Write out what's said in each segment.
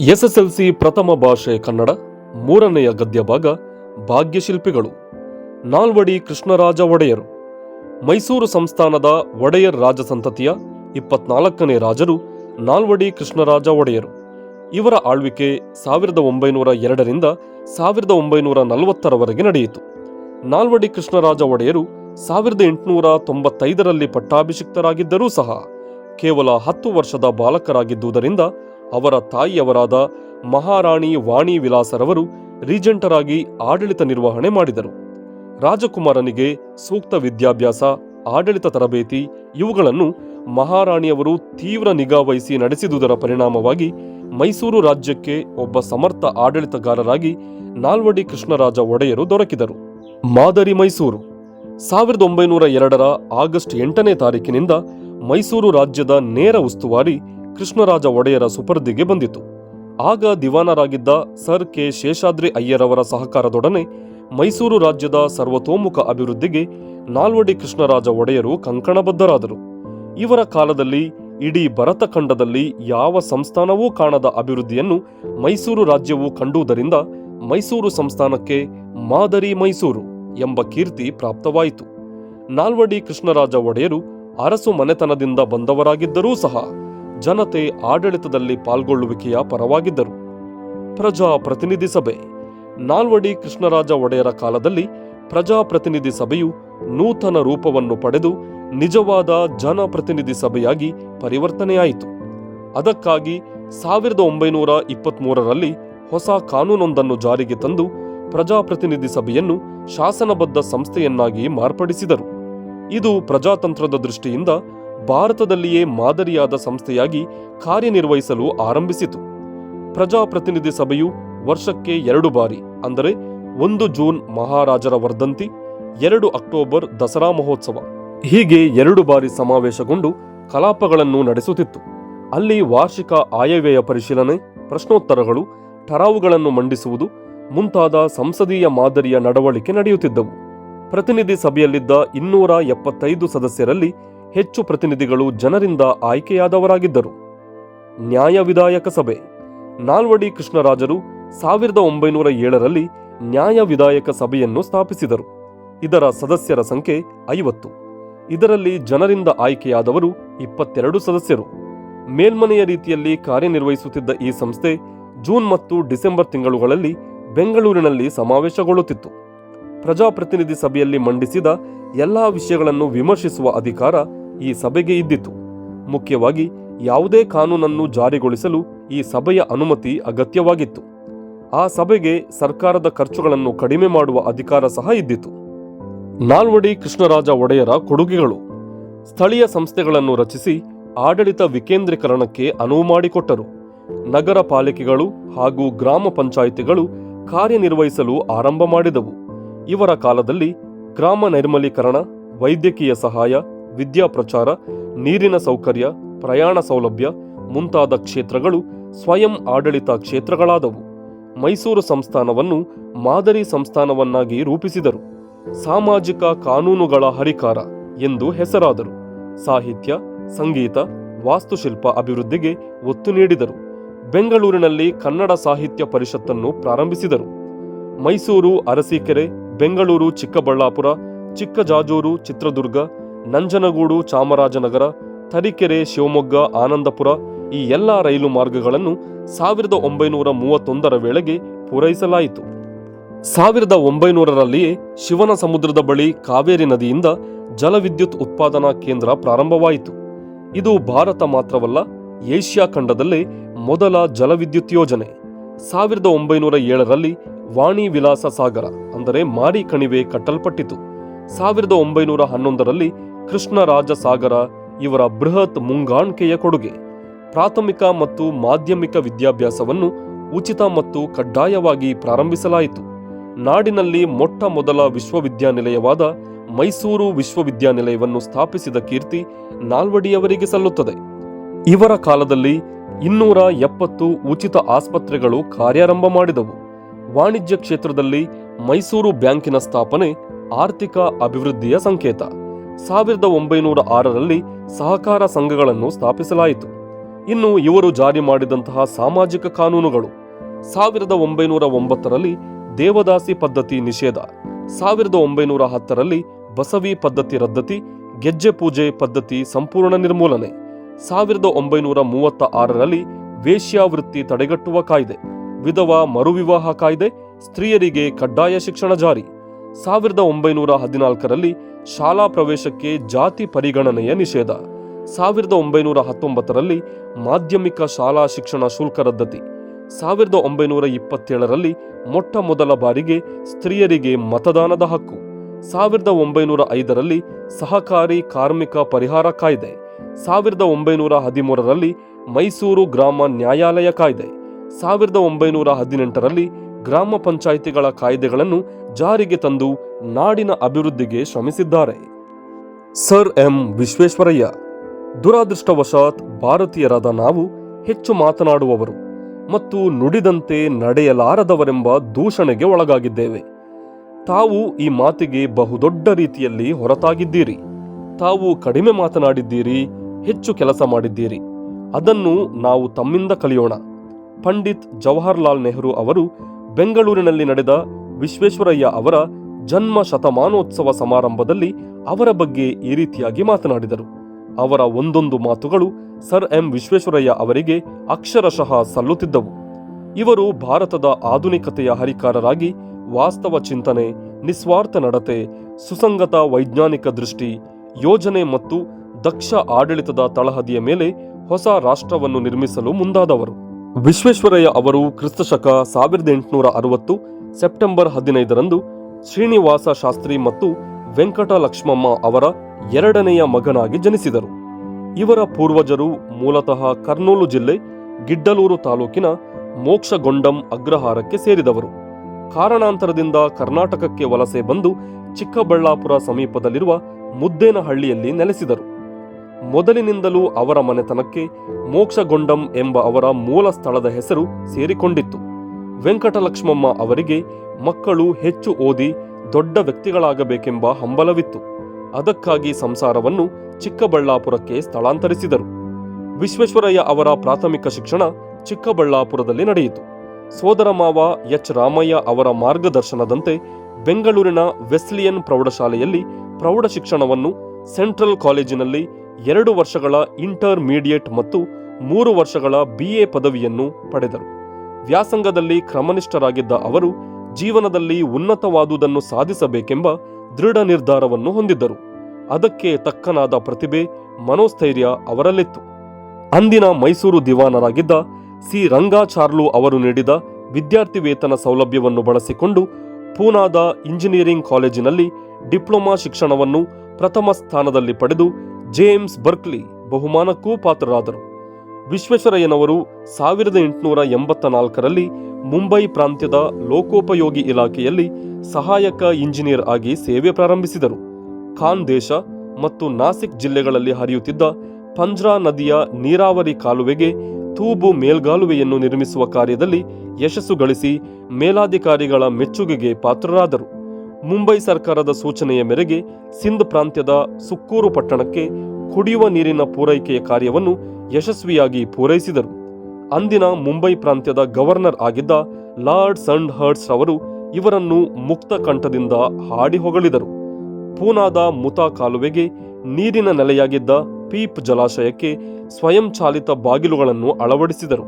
SSLC ಪ್ರಥಮ ಭಾಷೆ ಕನ್ನಡ, ಮೂರನೆಯ ಗದ್ಯ ಭಾಗ ಭಾಗ್ಯಶಿಲ್ಪಿಗಳು. ನಾಲ್ವಡಿ ಕೃಷ್ಣರಾಜ ಒಡೆಯರು. ಮೈಸೂರು ಸಂಸ್ಥಾನದ ಒಡೆಯರ್ ರಾಜಸಂತತಿಯ ಇಪ್ಪತ್ನಾಲ್ಕನೇ ರಾಜರು ನಾಲ್ವಡಿ ಕೃಷ್ಣರಾಜ ಒಡೆಯರು. ಇವರ ಆಳ್ವಿಕೆ ಸಾವಿರದ ಒಂಬೈನೂರ ಎರಡರಿಂದ ಸಾವಿರದ ಒಂಬೈನೂರ ನಲವತ್ತರವರೆಗೆ ನಡೆಯಿತು. ನಾಲ್ವಡಿ ಕೃಷ್ಣರಾಜ ಒಡೆಯರು ಸಾವಿರದ ಎಂಟುನೂರ ತೊಂಬತ್ತೈದರಲ್ಲಿ ಪಟ್ಟಾಭಿಷಿಕ್ತರಾಗಿದ್ದರೂ ಸಹ ಕೇವಲ ಹತ್ತು ವರ್ಷದ ಬಾಲಕರಾಗಿದ್ದುದರಿಂದ ಅವರ ತಾಯಿಯವರಾದ ಮಹಾರಾಣಿ ವಾಣಿ ವಿಲಾಸರವರು ರೀಜೆಂಟರಾಗಿ ಆಡಳಿತ ನಿರ್ವಹಣೆ ಮಾಡಿದರು. ರಾಜಕುಮಾರನಿಗೆ ಸೂಕ್ತ ವಿದ್ಯಾಭ್ಯಾಸ, ಆಡಳಿತ ತರಬೇತಿ ಇವುಗಳನ್ನು ಮಹಾರಾಣಿಯವರು ತೀವ್ರ ನಿಗಾ ವಹಿಸಿ ನಡೆಸಿದುದರ ಪರಿಣಾಮವಾಗಿ ಮೈಸೂರು ರಾಜ್ಯಕ್ಕೆ ಒಬ್ಬ ಸಮರ್ಥ ಆಡಳಿತಗಾರರಾಗಿ ನಾಲ್ವಡಿ ಕೃಷ್ಣರಾಜ ಒಡೆಯರು ದೊರಕಿದರು. ಮಾದರಿ ಮೈಸೂರು. ಸಾವಿರದ ಒಂಬೈನೂರ ಎರಡರ ಆಗಸ್ಟ್ ಎಂಟನೇ ತಾರೀಕಿನಿಂದ ಮೈಸೂರು ರಾಜ್ಯದ ನೇರ ಉಸ್ತುವಾರಿ ಕೃಷ್ಣರಾಜ ಒಡೆಯರ ಸುಪರ್ದಿಗೆ ಬಂದಿತು. ಆಗ ದಿವಾನರಾಗಿದ್ದ ಸರ್ ಕೆ. ಶೇಷಾದ್ರಿ ಅಯ್ಯರವರ ಸಹಕಾರದೊಡನೆ ಮೈಸೂರು ರಾಜ್ಯದ ಸರ್ವತೋಮುಖ ಅಭಿವೃದ್ಧಿಗೆ ನಾಲ್ವಡಿ ಕೃಷ್ಣರಾಜ ಒಡೆಯರು ಕಂಕಣಬದ್ಧರಾದರು. ಇವರ ಕಾಲದಲ್ಲಿ ಇಡೀ ಭರತಖಂಡದಲ್ಲಿ ಯಾವ ಸಂಸ್ಥಾನವೂ ಕಾಣದ ಅಭಿವೃದ್ಧಿಯನ್ನು ಮೈಸೂರು ರಾಜ್ಯವು ಕಂಡುದರಿಂದ ಮೈಸೂರು ಸಂಸ್ಥಾನಕ್ಕೆ ಮಾದರಿ ಮೈಸೂರು ಎಂಬ ಕೀರ್ತಿ ಪ್ರಾಪ್ತವಾಯಿತು. ನಾಲ್ವಡಿ ಕೃಷ್ಣರಾಜ ಒಡೆಯರು ಅರಸು ಮನೆತನದಿಂದ ಬಂದವರಾಗಿದ್ದರೂ ಸಹ ಜನತೆ ಆಡಳಿತದಲ್ಲಿ ಪಾಲ್ಗೊಳ್ಳುವಿಕೆಯ ಪರವಾಗಿದ್ದರು. ಪ್ರಜಾಪ್ರತಿನಿಧಿ ಸಭೆ. ನಾಲ್ವಡಿ ಕೃಷ್ಣರಾಜ ಒಡೆಯರ ಕಾಲದಲ್ಲಿ ಪ್ರಜಾಪ್ರತಿನಿಧಿ ಸಭೆಯು ನೂತನ ರೂಪವನ್ನು ಪಡೆದು ನಿಜವಾದ ಜನಪ್ರತಿನಿಧಿ ಸಭೆಯಾಗಿ ಪರಿವರ್ತನೆಯಾಯಿತು. ಅದಕ್ಕಾಗಿ ಸಾವಿರದ ಒಂಬೈನೂರ ಇಪ್ಪತ್ಮೂರರಲ್ಲಿ ಹೊಸ ಕಾನೂನೊಂದನ್ನು ಜಾರಿಗೆ ತಂದು ಪ್ರಜಾಪ್ರತಿನಿಧಿ ಸಭೆಯನ್ನು ಶಾಸನಬದ್ಧ ಸಂಸ್ಥೆಯನ್ನಾಗಿ ಮಾರ್ಪಡಿಸಿದರು. ಇದು ಪ್ರಜಾತಂತ್ರದ ದೃಷ್ಟಿಯಿಂದ ಭಾರತದಲ್ಲಿಯೇ ಮಾದರಿಯಾದ ಸಂಸ್ಥೆಯಾಗಿ ಕಾರ್ಯನಿರ್ವಹಿಸಲು ಆರಂಭಿಸಿತು. ಪ್ರಜಾಪ್ರತಿನಿಧಿ ಸಭೆಯು ವರ್ಷಕ್ಕೆ ಎರಡು ಬಾರಿ, ಅಂದರೆ ಒಂದು ಜೂನ್ ಮಹಾರಾಜರ ವರ್ಧಂತಿ, ಎರಡು ಅಕ್ಟೋಬರ್ ದಸರಾ ಮಹೋತ್ಸವ. ಹೀಗೆ ಎರಡು ಬಾರಿ ಸಮಾವೇಶಗೊಂಡು ಕಲಾಪಗಳನ್ನು ನಡೆಸುತ್ತಿತ್ತು. ಅಲ್ಲಿ ವಾರ್ಷಿಕ ಆಯವ್ಯಯ ಪರಿಶೀಲನೆ, ಪ್ರಶ್ನೋತ್ತರಗಳು, ಠರಾವುಗಳನ್ನು ಮಂಡಿಸುವುದು, ಮುಂತಾದ ಸಂಸದೀಯ ಮಾದರಿಯ ನಡವಳಿಕೆ ನಡೆಯುತ್ತಿದ್ದವು. ಪ್ರತಿನಿಧಿ ಸಭೆಯಲ್ಲಿದ್ದ ಇನ್ನೂರ ಎಪ್ಪತ್ತೈದು ಸದಸ್ಯರಲ್ಲಿ ಹೆಚ್ಚು ಪ್ರತಿನಿಧಿಗಳು ಜನರಿಂದ ಆಯ್ಕೆಯಾದವರಾಗಿದ್ದರು. ನ್ಯಾಯ ವಿಧಾಯಕ ಸಭೆ. ನಾಲ್ವಡಿ ಕೃಷ್ಣರಾಜರು ಸಾವಿರದ ಒಂಬೈನೂರ ಏಳರಲ್ಲಿ ನ್ಯಾಯ ವಿಧಾಯಕ ಸಭೆಯನ್ನು ಸ್ಥಾಪಿಸಿದರು. ಇದರ ಸದಸ್ಯರ ಸಂಖ್ಯೆ ಐವತ್ತು. ಇದರಲ್ಲಿ ಜನರಿಂದ ಆಯ್ಕೆಯಾದವರು ಇಪ್ಪತ್ತೆರಡು ಸದಸ್ಯರು. ಮೇಲ್ಮನೆಯ ರೀತಿಯಲ್ಲಿ ಕಾರ್ಯನಿರ್ವಹಿಸುತ್ತಿದ್ದ ಈ ಸಂಸ್ಥೆ ಜೂನ್ ಮತ್ತು ಡಿಸೆಂಬರ್ ತಿಂಗಳುಗಳಲ್ಲಿ ಬೆಂಗಳೂರಿನಲ್ಲಿ ಸಮಾವೇಶಗೊಳ್ಳುತ್ತಿತ್ತು. ಪ್ರಜಾಪ್ರತಿನಿಧಿ ಸಭೆಯಲ್ಲಿ ಮಂಡಿಸಿದ ಎಲ್ಲಾ ವಿಷಯಗಳನ್ನು ವಿಮರ್ಶಿಸುವ ಅಧಿಕಾರ ಈ ಸಭೆಗೆ ಇದ್ದಿತು. ಮುಖ್ಯವಾಗಿ ಯಾವುದೇ ಕಾನೂನನ್ನು ಜಾರಿಗೊಳಿಸಲು ಈ ಸಭೆಯ ಅನುಮತಿ ಅಗತ್ಯವಾಗಿತ್ತು. ಆ ಸಭೆಗೆ ಸರ್ಕಾರದ ಖರ್ಚುಗಳನ್ನು ಕಡಿಮೆ ಮಾಡುವ ಅಧಿಕಾರ ಸಹ ಇದ್ದಿತು. ನಾಲ್ವಡಿ ಕೃಷ್ಣರಾಜ ಒಡೆಯರ ಕೊಡುಗೆಗಳು. ಸ್ಥಳೀಯ ಸಂಸ್ಥೆಗಳನ್ನು ರಚಿಸಿ ಆಡಳಿತ ವಿಕೇಂದ್ರೀಕರಣಕ್ಕೆ ಅನುವು ಮಾಡಿಕೊಟ್ಟರು. ನಗರ ಪಾಲಿಕೆಗಳು ಹಾಗೂ ಗ್ರಾಮ ಪಂಚಾಯಿತಿಗಳು ಕಾರ್ಯನಿರ್ವಹಿಸಲು ಆರಂಭ ಮಾಡಿದವು. ಇವರ ಕಾಲದಲ್ಲಿ ಗ್ರಾಮ ನೈರ್ಮಲೀಕರಣ, ವೈದ್ಯಕೀಯ ಸಹಾಯ ವಿದ್ಯಾ ಪ್ರಚಾರ, ನೀರಿನ ಸೌಕರ್ಯ, ಪ್ರಯಾಣ ಸೌಲಭ್ಯ ಮುಂತಾದ ಕ್ಷೇತ್ರಗಳು ಸ್ವಯಂ ಆಡಳಿತ ಕ್ಷೇತ್ರಗಳಾದವು. ಮೈಸೂರು ಸಂಸ್ಥಾನವನ್ನು ಮಾದರಿ ಸಂಸ್ಥಾನವನ್ನಾಗಿ ರೂಪಿಸಿದರು. ಸಾಮಾಜಿಕ ಕಾನೂನುಗಳ ಹರಿಕಾರ ಎಂದು ಹೆಸರಾದರು. ಸಾಹಿತ್ಯ, ಸಂಗೀತ, ವಾಸ್ತುಶಿಲ್ಪ ಅಭಿವೃದ್ಧಿಗೆ ಒತ್ತು ನೀಡಿದರು. ಬೆಂಗಳೂರಿನಲ್ಲಿ ಕನ್ನಡ ಸಾಹಿತ್ಯ ಪರಿಷತ್ತನ್ನು ಪ್ರಾರಂಭಿಸಿದರು. ಮೈಸೂರು ಅರಸೀಕೆರೆ, ಬೆಂಗಳೂರು ಚಿಕ್ಕಬಳ್ಳಾಪುರ, ಚಿಕ್ಕಜಾಜೂರು ಚಿತ್ರದುರ್ಗ ನಂಜನಗೂಡು, ಚಾಮರಾಜನಗರ, ತರೀಕೆರೆ, ಶಿವಮೊಗ್ಗ, ಆನಂದಪುರ ಈ ಎಲ್ಲ ರೈಲು ಮಾರ್ಗಗಳನ್ನು ಸಾವಿರದ ಒಂಬೈನೂರ ಮೂವತ್ತೊಂದರ ವೇಳೆಗೆ ಪೂರೈಸಲಾಯಿತು. ಸಾವಿರದ ಒಂಬೈನೂರರಲ್ಲಿಯೇ ಶಿವನ ಸಮುದ್ರದ ಬಳಿ ಕಾವೇರಿ ನದಿಯಿಂದ ಜಲವಿದ್ಯುತ್ ಉತ್ಪಾದನಾ ಕೇಂದ್ರ ಪ್ರಾರಂಭವಾಯಿತು. ಇದು ಭಾರತ ಮಾತ್ರವಲ್ಲ, ಏಷ್ಯಾ ಖಂಡದಲ್ಲೇ ಮೊದಲ ಜಲವಿದ್ಯುತ್ ಯೋಜನೆ. ಸಾವಿರದ ಒಂಬೈನೂರ ಏಳರಲ್ಲಿ ವಾಣಿ ವಿಲಾಸ ಸಾಗರ, ಅಂದರೆ ಮಾರಿ ಕಣಿವೆ ಕಟ್ಟಲ್ಪಟ್ಟಿತು. ಸಾವಿರದ ಒಂಬೈನೂರ ಹನ್ನೊಂದರಲ್ಲಿ ಕೃಷ್ಣರಾಜ ಸಾಗರ ಇವರ ಬೃಹತ್ ಮುಂಗಾಣಿಕೆಯ ಕೊಡುಗೆ. ಪ್ರಾಥಮಿಕ ಮತ್ತು ಮಾಧ್ಯಮಿಕ ವಿದ್ಯಾಭ್ಯಾಸವನ್ನು ಉಚಿತ ಮತ್ತು ಕಡ್ಡಾಯವಾಗಿ ಪ್ರಾರಂಭಿಸಲಾಯಿತು. ನಾಡಿನಲ್ಲಿ ಮೊಟ್ಟ ಮೊದಲ ವಿಶ್ವವಿದ್ಯಾನಿಲಯವಾದ ಮೈಸೂರು ವಿಶ್ವವಿದ್ಯಾನಿಲಯವನ್ನು ಸ್ಥಾಪಿಸಿದ ಕೀರ್ತಿ ನಾಲ್ವಡಿಯವರಿಗೆ ಸಲ್ಲುತ್ತದೆ. ಇವರ ಕಾಲದಲ್ಲಿ ಇನ್ನೂರ ಎಪ್ಪತ್ತು ಉಚಿತ ಆಸ್ಪತ್ರೆಗಳು ಕಾರ್ಯಾರಂಭ ಮಾಡಿದವು. ವಾಣಿಜ್ಯ ಕ್ಷೇತ್ರದಲ್ಲಿ ಮೈಸೂರು ಬ್ಯಾಂಕಿನ ಸ್ಥಾಪನೆ ಆರ್ಥಿಕ ಅಭಿವೃದ್ಧಿಯ ಸಂಕೇತ. ಸಾವಿರದ ಒಂಬೈನೂರ ಆರರಲ್ಲಿ ಸಹಕಾರ ಸಂಘಗಳನ್ನು ಸ್ಥಾಪಿಸಲಾಯಿತು. ಇನ್ನು ಇವರು ಜಾರಿ ಮಾಡಿದಂತಹ ಸಾಮಾಜಿಕ ಕಾನೂನುಗಳು ಸಾವಿರದ ಒಂಬೈನೂರ ಒಂಬತ್ತರಲ್ಲಿ ದೇವದಾಸಿ ಪದ್ಧತಿ ನಿಷೇಧ, ಸಾವಿರದ ಒಂಬೈನೂರ ಹತ್ತರಲ್ಲಿ ಬಸವಿ ಪದ್ಧತಿ ರದ್ದತಿ, ಗೆಜ್ಜೆ ಪೂಜೆ ಪದ್ಧತಿ ಸಂಪೂರ್ಣ ನಿರ್ಮೂಲನೆ, ಸಾವಿರದ ಒಂಬೈನೂರ ಮೂವತ್ತ ಆರರಲ್ಲಿ ವೇಶ್ಯಾವೃತ್ತಿ ತಡೆಗಟ್ಟುವ ಕಾಯ್ದೆ, ವಿಧವಾ ಮರುವಿವಾಹ ಕಾಯ್ದೆ, ಸ್ತ್ರೀಯರಿಗೆ ಕಡ್ಡಾಯ ಶಿಕ್ಷಣ ಜಾರಿ, ಸಾವಿರದ ಒಂಬೈನೂರ ಹದಿನಾಲ್ಕರಲ್ಲಿ ಶಾಲಾ ಪ್ರವೇಶಕ್ಕೆ ಜಾತಿ ಪರಿಗಣನೆಯ ನಿಷೇಧ. ಸಾವಿರದ ಒಂಬೈನೂರ ಹತ್ತೊಂಬತ್ತರಲ್ಲಿ ಮಾಧ್ಯಮಿಕ ಶಾಲಾ ಶಿಕ್ಷಣ ಶುಲ್ಕ ರದ್ದತಿ. ಸಾವಿರದ ಒಂಬೈನೂರ ಇಪ್ಪತ್ತೇಳರಲ್ಲಿ ಮೊಟ್ಟ ಮೊದಲ ಬಾರಿಗೆ ಸ್ತ್ರೀಯರಿಗೆ ಮತದಾನದ ಹಕ್ಕು. ಸಾವಿರದ ಒಂಬೈನೂರ ಐದರಲ್ಲಿ ಸಹಕಾರಿ ಕಾರ್ಮಿಕ ಪರಿಹಾರ ಕಾಯ್ದೆ. ಸಾವಿರದ ಒಂಬೈನೂರ ಹದಿಮೂರರಲ್ಲಿ ಮೈಸೂರು ಗ್ರಾಮ ನ್ಯಾಯಾಲಯ ಕಾಯ್ದೆ. ಸಾವಿರದ ಒಂಬೈನೂರ ಹದಿನೆಂಟರಲ್ಲಿ ಗ್ರಾಮ ಪಂಚಾಯಿತಿಗಳ ಕಾಯ್ದೆಗಳನ್ನು ಜಾರಿಗೆ ತಂದು ನಾಡಿನ ಅಭಿವೃದ್ಧಿಗೆ ಶ್ರಮಿಸಿದ್ದಾರೆ. ಸರ್ ಎಂ ವಿಶ್ವೇಶ್ವರಯ್ಯ, ದುರಾದೃಷ್ಟವಶಾತ್ ಭಾರತೀಯರಾದ ನಾವು ಹೆಚ್ಚು ಮಾತನಾಡುವವರು ಮತ್ತು ನುಡಿದಂತೆ ನಡೆಯಲಾರದವರೆಂಬ ದೂಷಣೆಗೆ ಒಳಗಾಗಿದ್ದೇವೆ. ತಾವು ಈ ಮಾತಿಗೆ ಬಹುದೊಡ್ಡ ರೀತಿಯಲ್ಲಿ ಹೊರತಾಗಿದ್ದೀರಿ. ತಾವು ಕಡಿಮೆ ಮಾತನಾಡಿದ್ದೀರಿ, ಹೆಚ್ಚು ಕೆಲಸ ಮಾಡಿದ್ದೀರಿ. ಅದನ್ನು ನಾವು ತಮ್ಮಿಂದ ಕಲಿಯೋಣ. ಪಂಡಿತ್ ಜವಾಹರ್ಲಾಲ್ ನೆಹರು ಅವರು ಬೆಂಗಳೂರಿನಲ್ಲಿ ನಡೆದ ವಿಶ್ವೇಶ್ವರಯ್ಯ ಅವರ ಜನ್ಮ ಶತಮಾನೋತ್ಸವ ಸಮಾರಂಭದಲ್ಲಿ ಅವರ ಬಗ್ಗೆ ಈ ರೀತಿಯಾಗಿ ಮಾತನಾಡಿದರು. ಅವರ ಒಂದೊಂದು ಮಾತುಗಳು ಸರ್ ಎಂ ವಿಶ್ವೇಶ್ವರಯ್ಯ ಅವರಿಗೆ ಅಕ್ಷರಶಃ ಸಲ್ಲುತ್ತಿದ್ದವು. ಇವರು ಭಾರತದ ಆಧುನಿಕತೆಯ ಹರಿಕಾರರಾಗಿ ವಾಸ್ತವ ಚಿಂತನೆ, ನಿಸ್ವಾರ್ಥ ನಡತೆ, ಸುಸಂಗತ ವೈಜ್ಞಾನಿಕ ದೃಷ್ಟಿ, ಯೋಜನೆ ಮತ್ತು ದಕ್ಷ ಆಡಳಿತದ ತಳಹದಿಯ ಮೇಲೆ ಹೊಸ ರಾಷ್ಟ್ರವನ್ನು ನಿರ್ಮಿಸಲು ಮುಂದಾದವರು. ವಿಶ್ವೇಶ್ವರಯ್ಯ ಅವರು ಕ್ರಿಸ್ತಶಕ ಸಾವಿರದ ಎಂಟುನೂರ ಅರವತ್ತು ಸೆಪ್ಟೆಂಬರ್ ಹದಿನೈದರಂದು ಶ್ರೀನಿವಾಸ ಶಾಸ್ತ್ರಿ ಮತ್ತು ವೆಂಕಟ ಲಕ್ಷ್ಮಮ್ಮ ಅವರ ಎರಡನೆಯ ಮಗನಾಗಿ ಜನಿಸಿದರು. ಇವರ ಪೂರ್ವಜರು ಮೂಲತಃ ಕರ್ನೂಲು ಜಿಲ್ಲೆ ಗಿಡ್ಡಲೂರು ತಾಲೂಕಿನ ಮೋಕ್ಷಗೊಂಡಂ ಅಗ್ರಹಾರಕ್ಕೆ ಸೇರಿದವರು. ಕಾರಣಾಂತರದಿಂದ ಕರ್ನಾಟಕಕ್ಕೆ ವಲಸೆ ಬಂದು ಚಿಕ್ಕಬಳ್ಳಾಪುರ ಸಮೀಪದಲ್ಲಿರುವ ಮುದ್ದೇನಹಳ್ಳಿಯಲ್ಲಿ ನೆಲೆಸಿದರು. ಮೊದಲಿನಿಂದಲೂ ಅವರ ಮನೆತನಕ್ಕೆ ಮೋಕ್ಷಗೊಂಡಂ ಎಂಬ ಅವರ ಮೂಲ ಸ್ಥಳದ ಹೆಸರು ಸೇರಿಕೊಂಡಿತ್ತು. ವೆಂಕಟಲಕ್ಷ್ಮಮ್ಮ ಅವರಿಗೆ ಮಕ್ಕಳು ಹೆಚ್ಚು ಓದಿ ದೊಡ್ಡ ವ್ಯಕ್ತಿಗಳಾಗಬೇಕೆಂಬ ಹಂಬಲವಿತ್ತು. ಅದಕ್ಕಾಗಿ ಸಂಸಾರವನ್ನು ಚಿಕ್ಕಬಳ್ಳಾಪುರಕ್ಕೆ ಸ್ಥಳಾಂತರಿಸಿದರು. ವಿಶ್ವೇಶ್ವರಯ್ಯ ಅವರ ಪ್ರಾಥಮಿಕ ಶಿಕ್ಷಣ ಚಿಕ್ಕಬಳ್ಳಾಪುರದಲ್ಲಿ ನಡೆಯಿತು. ಸೋದರ ಮಾವ ಎಚ್. ರಾಮಯ್ಯ ಅವರ ಮಾರ್ಗದರ್ಶನದಂತೆ ಬೆಂಗಳೂರಿನ ವೆಸ್ಲಿಯನ್ ಪ್ರೌಢಶಾಲೆಯಲ್ಲಿ ಪ್ರೌಢ ಶಿಕ್ಷಣವನ್ನು ಸೆಂಟ್ರಲ್ ಕಾಲೇಜಿನಲ್ಲಿ ಎರಡು ವರ್ಷಗಳ ಇಂಟರ್ಮೀಡಿಯೇಟ್ ಮತ್ತು ಮೂರು ವರ್ಷಗಳ ಬಿಎ ಪದವಿಯನ್ನು ಪಡೆದರು. ವ್ಯಾಸಂಗದಲ್ಲಿ ಕ್ರಮನಿಷ್ಠರಾಗಿದ್ದ ಅವರು ಜೀವನದಲ್ಲಿ ಉನ್ನತವಾದುದನ್ನು ಸಾಧಿಸಬೇಕೆಂಬ ದೃಢ ನಿರ್ಧಾರವನ್ನು ಹೊಂದಿದ್ದರು. ಅದಕ್ಕೆ ತಕ್ಕನಾದ ಪ್ರತಿಭೆ, ಮನೋಸ್ಥೈರ್ಯ ಅವರಲ್ಲಿತ್ತು. ಅಂದಿನ ಮೈಸೂರು ದಿವಾನರಾಗಿದ್ದ ಸಿ. ರಂಗಾಚಾರ್ಲು ಅವರು ನೀಡಿದ ವಿದ್ಯಾರ್ಥಿ ವೇತನ ಸೌಲಭ್ಯವನ್ನು ಬಳಸಿಕೊಂಡು ಪೂನಾದ ಇಂಜಿನಿಯರಿಂಗ್ ಕಾಲೇಜಿನಲ್ಲಿ ಡಿಪ್ಲೊಮಾ ಶಿಕ್ಷಣವನ್ನು ಪ್ರಥಮ ಸ್ಥಾನದಲ್ಲಿ ಪಡೆದು ಜೇಮ್ಸ್ ಬರ್ಕ್ಲಿ ಬಹುಮಾನಕ್ಕೂ ಪಾತ್ರರಾದರು. ವಿಶ್ವೇಶ್ವರಯ್ಯನವರು ಸಾವಿರದ ಎಂಟುನೂರ ಎಂಬತ್ತ ನಾಲ್ಕರಲ್ಲಿ ಮುಂಬೈ ಪ್ರಾಂತ್ಯದ ಲೋಕೋಪಯೋಗಿ ಇಲಾಖೆಯಲ್ಲಿ ಸಹಾಯಕ ಇಂಜಿನಿಯರ್ ಆಗಿ ಸೇವೆ ಪ್ರಾರಂಭಿಸಿದರು. ಖಾನ್ ದೇಶ ಮತ್ತು ನಾಸಿಕ್ ಜಿಲ್ಲೆಗಳಲ್ಲಿ ಹರಿಯುತ್ತಿದ್ದ ಪಂಜ್ರಾ ನದಿಯ ನೀರಾವರಿ ಕಾಲುವೆಗೆ ತೂಬು ಮೇಲ್ಗಾಲುವೆಯನ್ನು ನಿರ್ಮಿಸುವ ಕಾರ್ಯದಲ್ಲಿ ಯಶಸ್ಸು ಗಳಿಸಿ ಮೇಲಾಧಿಕಾರಿಗಳ ಮೆಚ್ಚುಗೆಗೆ ಪಾತ್ರರಾದರು. ಮುಂಬೈ ಸರ್ಕಾರದ ಸೂಚನೆಯ ಮೇರೆಗೆ ಸಿಂಧ್ ಪ್ರಾಂತ್ಯದ ಸುಕ್ಕೂರು ಪಟ್ಟಣಕ್ಕೆ ಕುಡಿಯುವ ನೀರಿನ ಪೂರೈಕೆಯ ಕಾರ್ಯವನ್ನು ಯಶಸ್ವಿಯಾಗಿ ಪೂರೈಸಿದರು. ಅಂದಿನ ಮುಂಬೈ ಪ್ರಾಂತ್ಯದ ಗವರ್ನರ್ ಆಗಿದ್ದ ಲಾರ್ಡ್ ಸಂಡ್ ಹರ್ಟ್ಸ್ ಅವರು ಇವರನ್ನು ಮುಕ್ತ ಕಂಠದಿಂದ ಹಾಡಿ ಹೊಗಳಿದರು ಪೂನಾದ ಮುತಾ ಕಾಲುವೆಗೆ ನೀರಿನ ನೆಲೆಯಾಗಿದ್ದ ಪೀಪ್ ಜಲಾಶಯಕ್ಕೆ ಸ್ವಯಂಚಾಲಿತ ಬಾಗಿಲುಗಳನ್ನು ಅಳವಡಿಸಿದರು.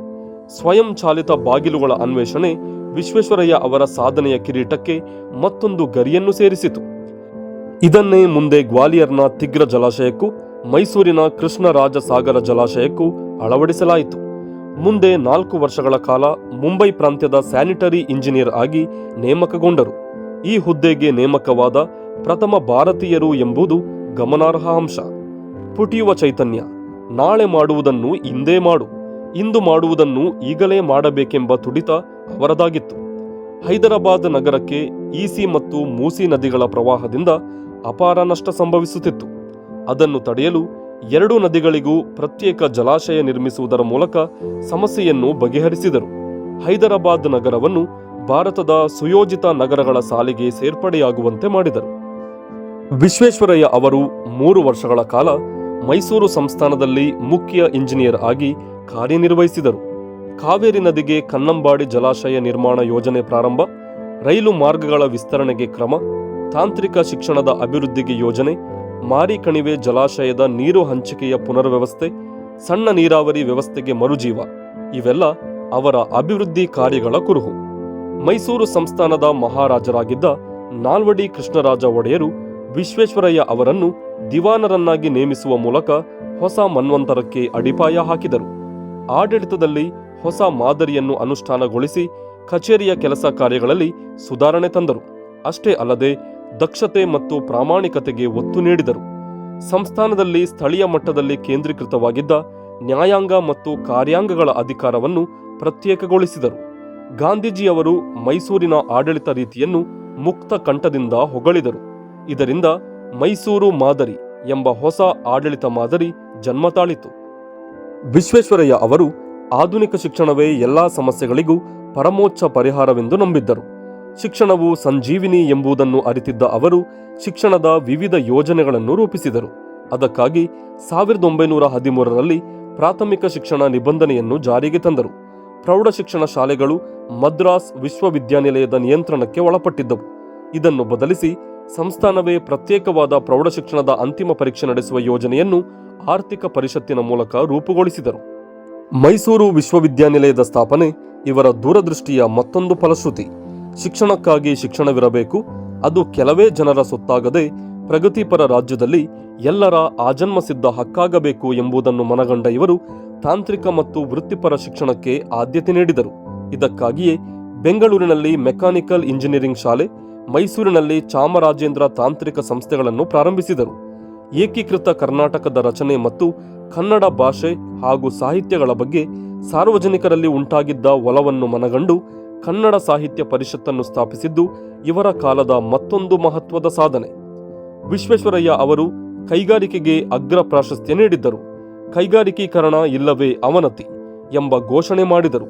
ಸ್ವಯಂಚಾಲಿತ ಬಾಗಿಲುಗಳ ಅನ್ವೇಷಣೆ ವಿಶ್ವೇಶ್ವರಯ್ಯ ಅವರ ಸಾಧನೆಯ ಕಿರೀಟಕ್ಕೆ ಮತ್ತೊಂದು ಗರಿಯನ್ನು ಸೇರಿಸಿತು. ಇದನ್ನೇ ಮುಂದೆ ಗ್ವಾಲಿಯರ್ನ ತಿಗ್ರ ಜಲಾಶಯಕ್ಕೂ ಮೈಸೂರಿನ ಕೃಷ್ಣರಾಜ ಸಾಗರ ಜಲಾಶಯಕ್ಕೂ ಅಳವಡಿಸಲಾಯಿತು. ಮುಂದೆ ನಾಲ್ಕು ವರ್ಷಗಳ ಕಾಲ ಮುಂಬೈ ಪ್ರಾಂತ್ಯದ ಸ್ಯಾನಿಟರಿ ಇಂಜಿನಿಯರ್ ಆಗಿ ನೇಮಕಗೊಂಡರು. ಈ ಹುದ್ದೆಗೆ ನೇಮಕವಾದ ಪ್ರಥಮ ಭಾರತೀಯರು ಎಂಬುದು ಗಮನಾರ್ಹ ಅಂಶ. ಪುಟಿಯುವ ಚೈತನ್ಯ, ನಾಳೆ ಮಾಡುವುದನ್ನು ಇಂದೇ ಮಾಡು, ಇಂದು ಮಾಡುವುದನ್ನು ಈಗಲೇ ಮಾಡಬೇಕೆಂಬ ತುಡಿತ ಅವರದಾಗಿತ್ತು. ಹೈದರಾಬಾದ್ ನಗರಕ್ಕೆ ಈಸಿ ಮತ್ತು ಮೂಸಿ ನದಿಗಳ ಪ್ರವಾಹದಿಂದ ಅಪಾರ ನಷ್ಟ ಸಂಭವಿಸುತ್ತಿತ್ತು. ಅದನ್ನು ತಡೆಯಲು ಎರಡೂ ನದಿಗಳಿಗೂ ಪ್ರತ್ಯೇಕ ಜಲಾಶಯ ನಿರ್ಮಿಸುವುದರ ಮೂಲಕ ಸಮಸ್ಯೆಯನ್ನು ಬಗೆಹರಿಸಿದರು. ಹೈದರಾಬಾದ್ ನಗರವನ್ನು ಭಾರತದ ಸುಯೋಜಿತ ನಗರಗಳ ಸಾಲಿಗೆ ಸೇರ್ಪಡೆಯಾಗುವಂತೆ ಮಾಡಿದರು. ವಿಶ್ವೇಶ್ವರಯ್ಯ ಅವರು ಮೂರು ವರ್ಷಗಳ ಕಾಲ ಮೈಸೂರು ಸಂಸ್ಥಾನದಲ್ಲಿ ಮುಖ್ಯ ಇಂಜಿನಿಯರ್ ಆಗಿ ಕಾರ್ಯನಿರ್ವಹಿಸಿದರು. ಕಾವೇರಿ ನದಿಗೆ ಕನ್ನಂಬಾಡಿ ಜಲಾಶಯ ನಿರ್ಮಾಣ ಯೋಜನೆ ಪ್ರಾರಂಭ, ರೈಲು ಮಾರ್ಗಗಳ ವಿಸ್ತರಣೆಗೆ ಕ್ರಮ, ತಾಂತ್ರಿಕ ಶಿಕ್ಷಣದ ಅಭಿವೃದ್ಧಿಗೆ ಯೋಜನೆ ಮಾರಿ ಕಣಿವೆ ಜಲಾಶಯದ ನೀರು ಹಂಚಿಕೆಯ ಪುನರ್ವ್ಯವಸ್ಥೆ, ಸಣ್ಣ ನೀರಾವರಿ ವ್ಯವಸ್ಥೆಗೆ ಮರುಜೀವ, ಇವೆಲ್ಲ ಅವರ ಅಭಿವೃದ್ಧಿ ಕಾರ್ಯಗಳ ಕುರುಹು. ಮೈಸೂರು ಸಂಸ್ಥಾನದ ಮಹಾರಾಜರಾಗಿದ್ದ ನಾಲ್ವಡಿ ಕೃಷ್ಣರಾಜ ಒಡೆಯರು ವಿಶ್ವೇಶ್ವರಯ್ಯ ಅವರನ್ನು ದಿವಾನರನ್ನಾಗಿ ನೇಮಿಸುವ ಮೂಲಕ ಹೊಸ ಮನ್ವಂತರಕ್ಕೆ ಅಡಿಪಾಯ ಹಾಕಿದರು. ಆಡಳಿತದಲ್ಲಿ ಹೊಸ ಮಾದರಿಯನ್ನು ಅನುಷ್ಠಾನಗೊಳಿಸಿ ಕಚೇರಿಯ ಕೆಲಸ ಕಾರ್ಯಗಳಲ್ಲಿ ಸುಧಾರಣೆ ತಂದರು. ಅಷ್ಟೇ ಅಲ್ಲದೆ ದಕ್ಷತೆ ಮತ್ತು ಪ್ರಾಮಾಣಿಕತೆಗೆ ಒತ್ತು ನೀಡಿದರು. ಸಂಸ್ಥಾನದಲ್ಲಿ ಸ್ಥಳೀಯ ಮಟ್ಟದಲ್ಲಿ ಕೇಂದ್ರೀಕೃತವಾಗಿದ್ದ ನ್ಯಾಯಾಂಗ ಮತ್ತು ಕಾರ್ಯಾಂಗಗಳ ಅಧಿಕಾರವನ್ನು ಪ್ರತ್ಯೇಕಗೊಳಿಸಿದರು. ಗಾಂಧೀಜಿಯವರು ಮೈಸೂರಿನ ಆಡಳಿತ ರೀತಿಯನ್ನು ಮುಕ್ತ ಕಂಠದಿಂದ ಹೊಗಳಿದರು. ಇದರಿಂದ ಮೈಸೂರು ಮಾದರಿ ಎಂಬ ಹೊಸ ಆಡಳಿತ ಮಾದರಿ ಜನ್ಮತಾಳಿತು ವಿಶ್ವೇಶ್ವರಯ್ಯ ಅವರು ಆಧುನಿಕ ಶಿಕ್ಷಣವೇ ಎಲ್ಲಾ ಸಮಸ್ಯೆಗಳಿಗೂ ಪರಮೋಚ್ಚ ಪರಿಹಾರವೆಂದು ನಂಬಿದ್ದರು. ಶಿಕ್ಷಣವು ಸಂಜೀವಿನಿ ಎಂಬುದನ್ನು ಅರಿತಿದ್ದ ಅವರು ಶಿಕ್ಷಣದ ವಿವಿಧ ಯೋಜನೆಗಳನ್ನು ರೂಪಿಸಿದರು. ಅದಕ್ಕಾಗಿ ಸಾವಿರದ ಒಂಬೈನೂರ ಹದಿಮೂರರಲ್ಲಿ ಪ್ರಾಥಮಿಕ ಶಿಕ್ಷಣ ನಿಬಂಧನೆಯನ್ನು ಜಾರಿಗೆ ತಂದರು. ಪ್ರೌಢಶಿಕ್ಷಣ ಶಾಲೆಗಳು ಮದ್ರಾಸ್ ವಿಶ್ವವಿದ್ಯಾನಿಲಯದ ನಿಯಂತ್ರಣಕ್ಕೆ ಒಳಪಟ್ಟಿದ್ದವು. ಇದನ್ನು ಬದಲಿಸಿ ಸಂಸ್ಥಾನವೇ ಪ್ರತ್ಯೇಕವಾದ ಪ್ರೌಢಶಿಕ್ಷಣದ ಅಂತಿಮ ಪರೀಕ್ಷೆ ನಡೆಸುವ ಯೋಜನೆಯನ್ನು ಆರ್ಥಿಕ ಪರಿಷತ್ತಿನ ಮೂಲಕ ರೂಪುಗೊಳಿಸಿದರು. ಮೈಸೂರು ವಿಶ್ವವಿದ್ಯಾನಿಲಯದ ಸ್ಥಾಪನೆ ಇವರ ದೂರದೃಷ್ಟಿಯ ಮತ್ತೊಂದು ಫಲಶ್ರುತಿ. ಶಿಕ್ಷಣಕ್ಕಾಗಿ ಶಿಕ್ಷಣವಿರಬೇಕು. ಅದು ಕೆಲವೇ ಜನರ ಸೊತ್ತಾಗದೆ ಪ್ರಗತಿಪರ ರಾಜ್ಯದಲ್ಲಿ ಎಲ್ಲರ ಆಜನ್ಮಸಿದ್ಧ ಹಕ್ಕಾಗಬೇಕು ಎಂಬುದನ್ನು ಮನಗಂಡ ಇವರು ತಾಂತ್ರಿಕ ಮತ್ತು ವೃತ್ತಿಪರ ಶಿಕ್ಷಣಕ್ಕೆ ಆದ್ಯತೆ ನೀಡಿದರು. ಇದಕ್ಕಾಗಿಯೇ ಬೆಂಗಳೂರಿನಲ್ಲಿ ಮೆಕ್ಯಾನಿಕಲ್ ಇಂಜಿನಿಯರಿಂಗ್ ಶಾಲೆ, ಮೈಸೂರಿನಲ್ಲಿ ಚಾಮರಾಜೇಂದ್ರ ತಾಂತ್ರಿಕ ಸಂಸ್ಥೆಗಳನ್ನು ಪ್ರಾರಂಭಿಸಿದರು. ಏಕೀಕೃತ ಕರ್ನಾಟಕದ ರಚನೆ ಮತ್ತು ಕನ್ನಡ ಭಾಷೆ ಹಾಗೂ ಸಾಹಿತ್ಯಗಳ ಬಗ್ಗೆ ಸಾರ್ವಜನಿಕರಲ್ಲಿ ಉಂಟಾಗಿದ್ದ ಒಲವನ್ನು ಮನಗಂಡು ಕನ್ನಡ ಸಾಹಿತ್ಯ ಪರಿಷತ್ತನ್ನು ಸ್ಥಾಪಿಸಿದ್ದು ಇವರ ಕಾಲದ ಮತ್ತೊಂದು ಮಹತ್ವದ ಸಾಧನೆ. ವಿಶ್ವೇಶ್ವರಯ್ಯ ಅವರು ಕೈಗಾರಿಕೆಗೆ ಅಗ್ರ ಪ್ರಾಶಸ್ತ್ಯ ನೀಡಿದ್ದರು. ಕೈಗಾರಿಕೀಕರಣ ಇಲ್ಲವೇ ಅವನತಿ ಎಂಬ ಘೋಷಣೆ ಮಾಡಿದರು.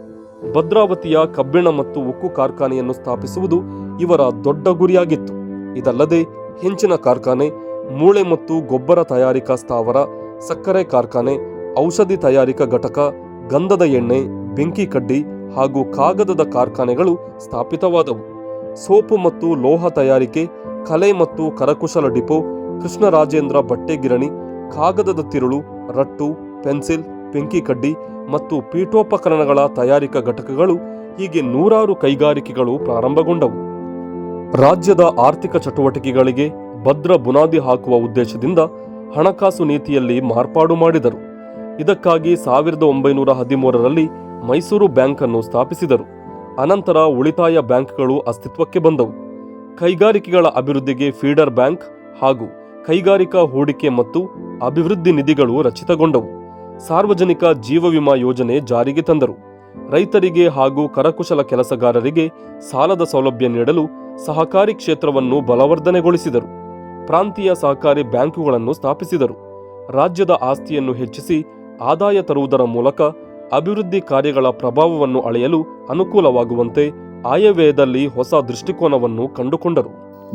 ಭದ್ರಾವತಿಯ ಕಬ್ಬಿಣ ಮತ್ತು ಉಕ್ಕು ಕಾರ್ಖಾನೆಯನ್ನು ಸ್ಥಾಪಿಸುವುದು ಇವರ ದೊಡ್ಡ ಗುರಿಯಾಗಿತ್ತು. ಇದಲ್ಲದೆ ಹೆಂಚಿನ ಕಾರ್ಖಾನೆ, ಮೂಳೆ ಮತ್ತು ಗೊಬ್ಬರ ತಯಾರಿಕಾ ಸ್ಥಾವರ, ಸಕ್ಕರೆ ಕಾರ್ಖಾನೆ, ಔಷಧಿ ತಯಾರಿಕಾ ಘಟಕ, ಗಂಧದ ಎಣ್ಣೆ, ಬೆಂಕಿ ಕಡ್ಡಿ ಹಾಗೂ ಕಾಗದದ ಕಾರ್ಖಾನೆಗಳು ಸ್ಥಾಪಿತವಾದವು. ಸೋಪು ಮತ್ತು ಲೋಹ ತಯಾರಿಕೆ, ಕಲೆ ಮತ್ತು ಕರಕುಶಲ ಡಿಪೋ, ಕೃಷ್ಣರಾಜೇಂದ್ರ ಬಟ್ಟೆಗಿರಣಿ, ಕಾಗದದ ತಿರುಳು, ರಟ್ಟು, ಪೆನ್ಸಿಲ್ ಪೆಂಕಿ ಕಡ್ಡಿ ಮತ್ತು ಪೀಠೋಪಕರಣಗಳ ತಯಾರಿಕಾ ಘಟಕಗಳು ಹೀಗೆ ನೂರಾರು ಕೈಗಾರಿಕೆಗಳು ಪ್ರಾರಂಭಗೊಂಡವು. ರಾಜ್ಯದ ಆರ್ಥಿಕ ಚಟುವಟಿಕೆಗಳಿಗೆ ಭದ್ರ ಬುನಾದಿ ಹಾಕುವ ಉದ್ದೇಶದಿಂದ ಹಣಕಾಸು ನೀತಿಯಲ್ಲಿ ಮಾರ್ಪಾಡು ಮಾಡಿದರು. ಇದಕ್ಕಾಗಿ ಸಾವಿರದ ಒಂಬೈನೂರ ಹದಿಮೂರರಲ್ಲಿ ಮೈಸೂರು ಬ್ಯಾಂಕ್ ಅನ್ನು ಸ್ಥಾಪಿಸಿದರು. ಅನಂತರ ಉಳಿತಾಯ ಬ್ಯಾಂಕ್ಗಳು ಅಸ್ತಿತ್ವಕ್ಕೆ ಬಂದವು. ಕೈಗಾರಿಕೆಗಳ ಅಭಿವೃದ್ಧಿಗೆ ಫೀಡರ್ ಬ್ಯಾಂಕ್ ಹಾಗೂ ಕೈಗಾರಿಕಾ ಹೂಡಿಕೆ ಮತ್ತು ಅಭಿವೃದ್ಧಿ ನಿಧಿಗಳು ರಚಿತಗೊಂಡವು. ಸಾರ್ವಜನಿಕ ಜೀವ ವಿಮಾ ಯೋಜನೆ ಜಾರಿಗೆ ತಂದರು. ರೈತರಿಗೆ ಹಾಗೂ ಕರಕುಶಲ ಕೆಲಸಗಾರರಿಗೆ ಸಾಲದ ಸೌಲಭ್ಯ ನೀಡಲು ಸಹಕಾರಿ ಕ್ಷೇತ್ರವನ್ನು ಬಲವರ್ಧನೆಗೊಳಿಸಿದರು. ಪ್ರಾಂತೀಯ ಸಹಕಾರಿ ಬ್ಯಾಂಕುಗಳನ್ನು ಸ್ಥಾಪಿಸಿದರು. ರಾಜ್ಯದ ಆಸ್ತಿಯನ್ನು ಹೆಚ್ಚಿಸಿ ಆದಾಯ ತರುವುದರ ಮೂಲಕ ಅಭಿವೃದ್ಧಿ ಕಾರ್ಯಗಳ ಪ್ರಭಾವವನ್ನು ಅಳೆಯಲು ಅನುಕೂಲವಾಗುವಂತೆ ಆಯವ್ಯಯದಲ್ಲಿ ಹೊಸ ದೃಷ್ಟಿಕೋನವನ್ನು ಕಂಡುಕೊಂಡರು.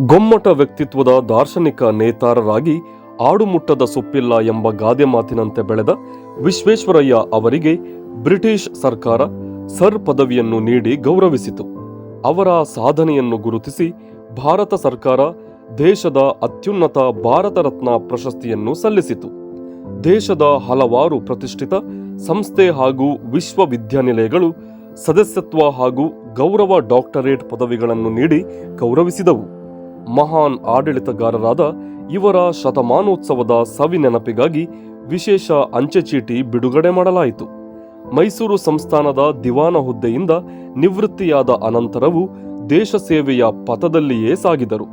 ಗೊಮ್ಮಟ ವ್ಯಕ್ತಿತ್ವದ ದಾರ್ಶನಿಕ ನೇತಾರರಾಗಿ ಆಡುಮುಟ್ಟದ ಸೊಪ್ಪಿಲ್ಲ ಎಂಬ ಗಾದೆ ಮಾತಿನಂತೆ ಬೆಳೆದ ವಿಶ್ವೇಶ್ವರಯ್ಯ ಅವರಿಗೆ ಬ್ರಿಟಿಷ್ ಸರ್ಕಾರ ಸರ್ ಪದವಿಯನ್ನು ನೀಡಿ ಗೌರವಿಸಿತು. ಅವರ ಸಾಧನೆಯನ್ನು ಗುರುತಿಸಿ ಭಾರತ ಸರ್ಕಾರ ದೇಶದ ಅತ್ಯುನ್ನತ ಭಾರತ ರತ್ನ ಪ್ರಶಸ್ತಿಯನ್ನು ಸಲ್ಲಿಸಿತು. ದೇಶದ ಹಲವಾರು ಪ್ರತಿಷ್ಠಿತ ಸಂಸ್ಥೆ ಹಾಗೂ ವಿಶ್ವವಿದ್ಯಾನಿಲಯಗಳು ಸದಸ್ಯತ್ವ ಹಾಗೂ ಗೌರವ ಡಾಕ್ಟರೇಟ್ ಪದವಿಗಳನ್ನು ನೀಡಿ ಗೌರವಿಸಿದವು. ಮಹಾನ್ ಆಡಳಿತಗಾರರಾದ ಇವರ ಶತಮಾನೋತ್ಸವದ ಸವಿ ನೆನಪಿಗಾಗಿ ವಿಶೇಷ ಅಂಚೆ ಚೀಟಿ ಬಿಡುಗಡೆ ಮಾಡಲಾಯಿತು. ಮೈಸೂರು ಸಂಸ್ಥಾನದ ದಿವಾನ ಹುದ್ದೆಯಿಂದ ನಿವೃತ್ತಿಯಾದ ಅನಂತರವೂ ದೇಶ ಸೇವೆಯ ಪಥದಲ್ಲಿಯೇ ಸಾಗಿದರು.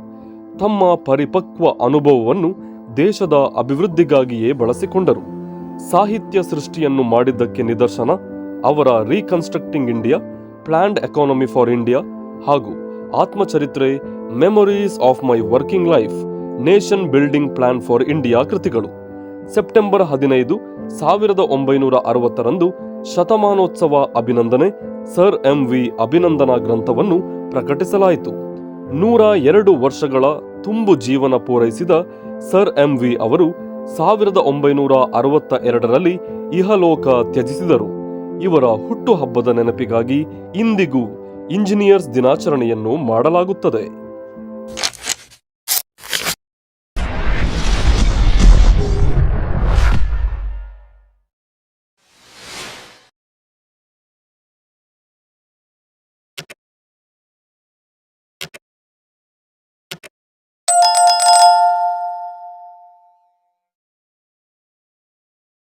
ತಮ್ಮ ಪರಿಪಕ್ವ ಅನುಭವವನ್ನು ದೇಶದ ಅಭಿವೃದ್ಧಿಗಾಗಿಯೇ ಬಳಸಿಕೊಂಡರು. ಸಾಹಿತ್ಯ ಸೃಷ್ಟಿಯನ್ನು ಮಾಡಿದ್ದಕ್ಕೆ ನಿದರ್ಶನ ಅವರ reconstructing India planned economy for India ಹಾಗೂ ಆತ್ಮಚರಿತ್ರೆ memories of my working life nation building plan for India ಕೃತಿಗಳು. ಸೆಪ್ಟೆಂಬರ್ ಹದಿನೈದು, ಸಾವಿರದ ಒಂಬೈನೂರ ಅರವತ್ತರಂದು ಶತಮಾನೋತ್ಸವ ಅಭಿನಂದನೆ ಸರ್ ಎಂ ವಿ ಅಭಿನಂದನಾ ಗ್ರಂಥವನ್ನು ಪ್ರಕಟಿಸಲಾಯಿತು. ನೂರ ಎರಡು ವರ್ಷಗಳ ತುಂಬು ಜೀವನ ಪೂರೈಸಿದ ಸರ್ ಎಂ ವಿ ಅವರು ಸಾವಿರದ ಒಂಬೈನೂರ ಅರವತ್ತ ಎರಡರಲ್ಲಿ ಇಹಲೋಕ ತ್ಯಜಿಸಿದರು. ಇವರ ಹುಟ್ಟುಹಬ್ಬದ ನೆನಪಿಗಾಗಿ ಇಂದಿಗೂ ಇಂಜಿನಿಯರ್ಸ್ ದಿನಾಚರಣೆಯನ್ನು ಮಾಡಲಾಗುತ್ತದೆ.